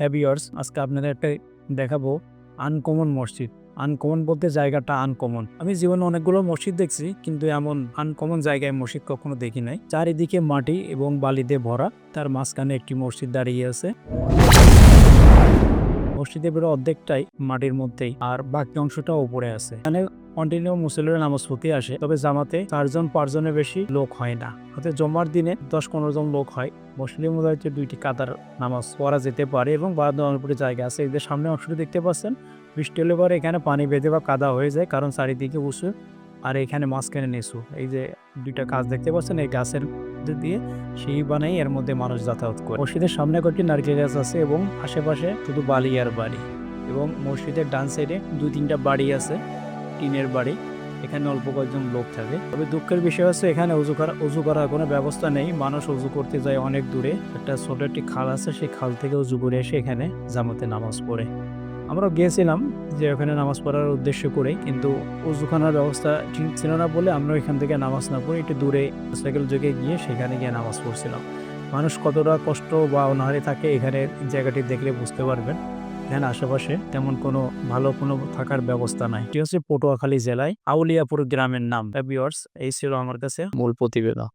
হ্যাভিয়ার্স আজকে আপনাদের একটা দেখাবো আনকমন মসজিদ। আনকমন বলতে জায়গাটা আনকমন আমি জীবনে অনেকগুলো মসজিদ দেখছি, কিন্তু এমন আনকমন জায়গায় মসজিদ কখনো দেখি নাই। চারিদিকে মাটি এবং বালিতে ভরা, তার মাঝখানে একটি মসজিদ দাঁড়িয়ে আছে। মসজিদের পুরো অর্ধেকটাই মাটির মধ্যেই, আর বাকি অংশটা উপরে আছে। এখানে কন্টিনিউ মুসলিমের নামাজ পড়তে আসে, তবে জামাতে চারজন পাঁচজনের বেশি লোক হয় না। হাতে জমার দিনে দশ পনেরো জন লোক হয়। মুসলিম হচ্ছে দুইটি কাতার নামাজ পড়া যেতে পারে এবং বাদ উপরে জায়গা আছে। এদের সামনে অংশটি দেখতে পাচ্ছেন। বৃষ্টি হলে পরে এখানে পানি বেঁধে বা কাদা হয়ে যায়, কারণ চারিদিকে উঁচু আর এখানে মাঝখানে নিচু। এই যে দুইটা গাছ দেখতে পাচ্ছেন, এই গাছের দিয়ে সেই বানাই এর মধ্যে মানুষ যাতায়াত করে। মসজিদের সামনে কয়েকটি নারকেল গাছ আছে এবং আশেপাশে শুধু বালি আর বাড়ি। এবং মসজিদের ডান সাইডে দুই তিনটা বাড়ি আছে। টিনের বাড়ি। এখানে অল্প কয়েকজন লোক থাকে। তবে দুঃখের বিষয় হচ্ছে, এখানে উজু করা উজু করার কোনো ব্যবস্থা নেই। মানুষ উজু করতে যায় অনেক দূরে। একটা ছোট একটি খাল আছে, সেই খাল থেকে উজু করে এসে এখানে জামাতে নামাজ পড়ে। আমরা গিয়েছিলাম যে ওখানে নামাজ পড়ার উদ্দেশ্য করে কিন্তু উজুখানার ব্যবস্থা ঠিক ছিল না বলে আমরা এখান থেকে নামাজ না পড়ে একটু দূরে সাইকেল যোগে গিয়ে সেখানে গিয়ে নামাজ পড়ছিলাম। মানুষ কতটা কষ্ট বা অনাহারে থাকে এখানে জায়গাটি দেখলে বুঝতে পারবেন। এখানে আশেপাশে তেমন কোনো ভালো কোনো থাকার ব্যবস্থা নাই। এটি হচ্ছে পটুয়াখালী জেলায় আউলিয়াপুর গ্রামের নাম। ভিউয়ার্স এই ছিল আমার কাছে মূল প্রতিবেদন।